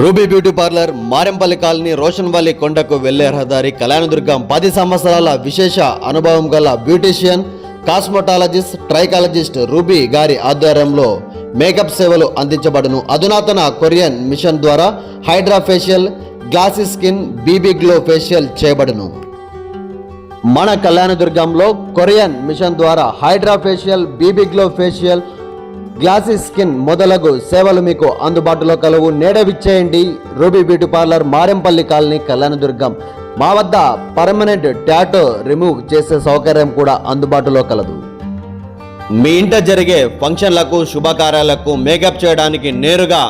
Ruby beauty parlour Marempalli colony Roshanvalli కొండకు వెళ్ళే రహదారి కళ్యాణదుర్గం పది సంవత్సరాల విశేష అనుభవం గల బ్యూటీషియన్ కాస్మోటాలజిస్ట్ ట్రైకాలజిస్ట్ రూబీ గారి ఆధ్వర్యంలో మేకప్ సేవలు అందించబడును. అధునాతన కొరియన్ మిషన్ ద్వారా hydra facial glassy skin BB glow facial చేయబడును. మన కళ్యాణదుర్గంలో కొరియన్ మిషన్ ద్వారా hydra facial BB glow facial glassy skin మొదలగు సేవలు మీకు అందుబాటులో కలవు. నేడవిచ్చేయండి Ruby beauty parlour Marempalli colony Kalyandurgam. మా వద్ద పర్మనెంట్ ట్యాటో రిమూవ్ చేసే సౌకర్యం కూడా అందుబాటులో కలదు. మీ ఇంట జరిగే ఫంక్షన్లకు శుభకార్యాలకు మేకప్ చేయడానికి నేరుగా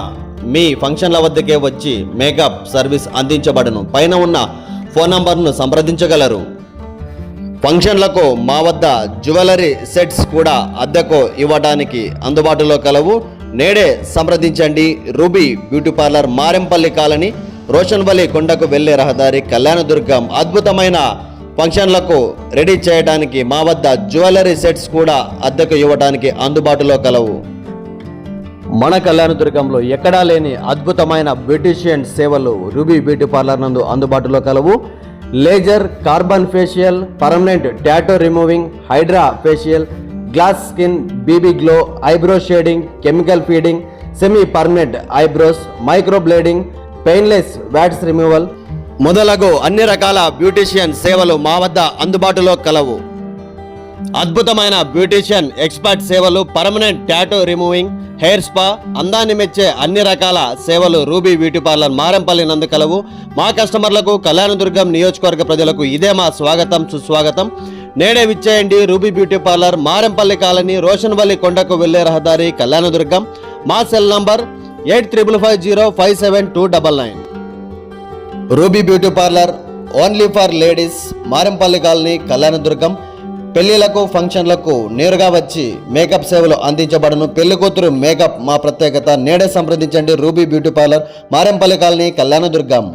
మీ ఫంక్షన్ల వద్దకే వచ్చి మేకప్ సర్వీస్ అందించబడను. పైన ఉన్న ఫోన్ నంబర్ను సంప్రదించగలరు. ఫంక్షన్లకు మా వద్ద జ్యువెలరీ సెట్స్ కూడా అద్దెకు ఇవ్వడానికి అందుబాటులో కలవు. నేడే సంప్రదించండి. Ruby beauty parlour Marempalli colony Roshanvalli కొండకు వెళ్ళే రహదారి కళ్యాణదుర్గం అద్భుతమైన ఫంక్షన్లకు రెడీ చేయడానికి మా వద్ద జ్యువెలరీ సెట్స్ కూడా అద్దెకు ఇవ్వడానికి అందుబాటులో కలవు. మన కళ్యాణదుర్గంలో ఎక్కడా లేని అద్భుతమైన బ్యూటీషియన్ సేవలు రూబీ బ్యూటీ పార్లర్ నందు అందుబాటులో కలవు. Laser carbon facial permanent tattoo removing hydra facial glass skin BB glow eyebrow shading chemical peeling semi permanent eyebrows microblading painless warts removal మొదలగు అన్ని రకాల బ్యూటీషియన్ సేవలు మా వద్ద అందుబాటులో కలవు. అద్భుతమైన బ్యూటిషియన్ ఎక్స్పర్ట్ సేవలు permanent tattoo removing hair spa అందాన్ని మెచ్చే అన్ని రకాల సేవలు రూబీ బ్యూటీ పార్లర్ మారంపల్లి నందు కలవు. మా కస్టమర్లకు కళ్యాణదుర్గం నియోజకవర్గ ప్రజలకు ఇదే మా స్వాగతం సుస్వాగతం. నేడే విచ్చేయండి Ruby beauty parlour Marampalli colony Roshanvalli కొండకు వెళ్ళే రహదారి కళ్యాణదుర్గం. మా cell number eight triple five zero five seven two double nine. Ruby beauty parlour only for ladies Marampalli colony Kalyandurgam. పెళ్ళిలకు ఫంక్షన్లకు నేరుగా వచ్చి మేకప్ సేవలు అందించబడను. పెళ్ళి కూతురు మేకప్ మా ప్రత్యేకత. నేడే సంప్రదించండి Ruby beauty parlour Marempalli colony Kalyandurgam.